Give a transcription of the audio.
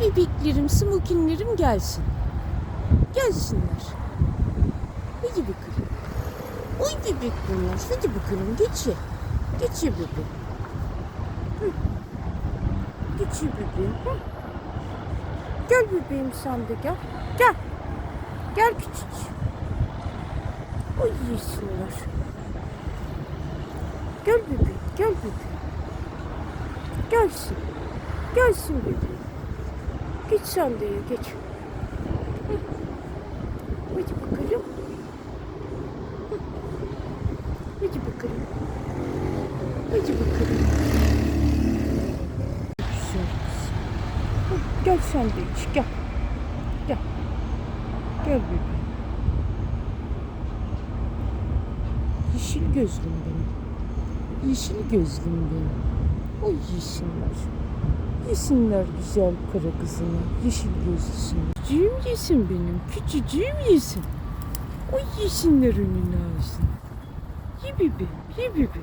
bebeklerim, smokinlerim gelsin. Gelsinler. Hadi bakalım. Oy bebek bunlar. Hadi bakalım geç ye. Geç ye bebeğim. Hı. Geç ye bebeğim. Hı. Gel bebeğim sen de gel. Gel. Gel küçük. Oy yesinler. Gel bebeğim, gel bebeğim. Gelsin. Gelsin bebeğim. Geç ye, geç. Hadi bakalım. Hadi bakalım. Hadi bakalım. Güzel Gel sen de iç, gel. Gel. Gel bebeğim. Yeşil gözlüm benim. Yeşil gözlüm benim. O yesinler. Yesinler güzel kara kızını, yeşil gözlüsünü. Küçüğüm yesin benim, küçücüğüm yesin. O yesinler önüne ağzını. Ye bebeğim, ye.